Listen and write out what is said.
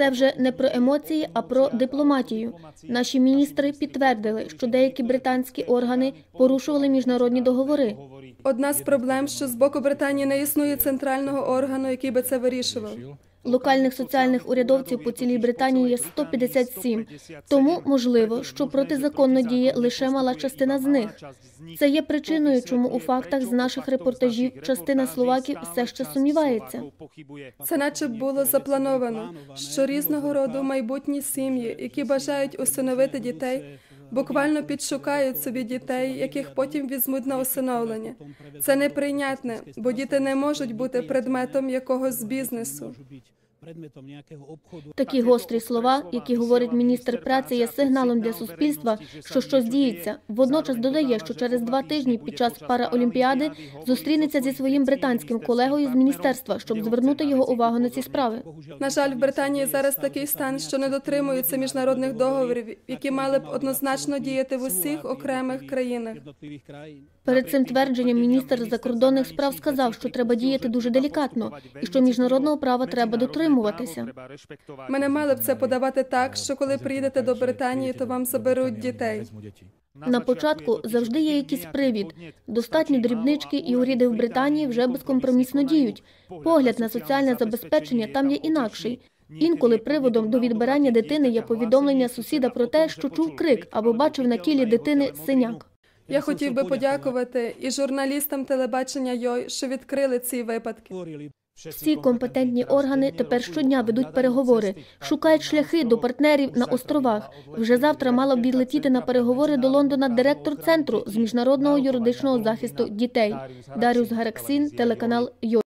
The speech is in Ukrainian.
Це вже не про емоції, а про дипломатію. Наші міністри підтвердили, що деякі британські органи порушували міжнародні договори. Одна з проблем, що з боку Британії не існує центрального органу, який би це вирішував. Локальних соціальних урядовців по цілій Британії є 157, тому можливо, що протизаконно діє лише мала частина з них. Це є причиною, чому у фактах з наших репортажів частина словаків все ще сумнівається. Це наче було заплановано, що різного роду майбутні сім'ї, які бажають усиновити дітей, буквально підшукають собі дітей, яких потім візьмуть на усиновлення. Це неприйнятне, бо діти не можуть бути предметом якогось бізнесу. Такі гострі слова, які говорить міністр праці, є сигналом для суспільства, що щось діється. Водночас додає, що через два тижні під час параолімпіади зустрінеться зі своїм британським колегою з міністерства, щоб звернути його увагу на ці справи. На жаль, в Британії зараз такий стан, що не дотримуються міжнародних договорів, які мали б однозначно діяти в усіх окремих країнах. Перед цим твердженням міністр закордонних справ сказав, що треба діяти дуже делікатно і що міжнародного права треба дотримуватися. Ми не мали б це подавати так, що коли приїдете до Британії, то вам заберуть дітей. На початку завжди є якийсь привід. Достатньо дрібнички, і уряди в Британії вже безкомпромісно діють. Погляд на соціальне забезпечення там є інакший. Інколи приводом до відбирання дитини є повідомлення сусіда про те, що чув крик або бачив на тілі дитини синяк. Я хотів би подякувати і журналістам телебачення Йой, що відкрили ці випадки. Всі компетентні органи тепер щодня ведуть переговори, шукають шляхи до партнерів на островах. Вже завтра мала б відлетіти на переговори до Лондона директор центру з міжнародного юридичного захисту дітей Даріус Гараксін, телеканал Йо.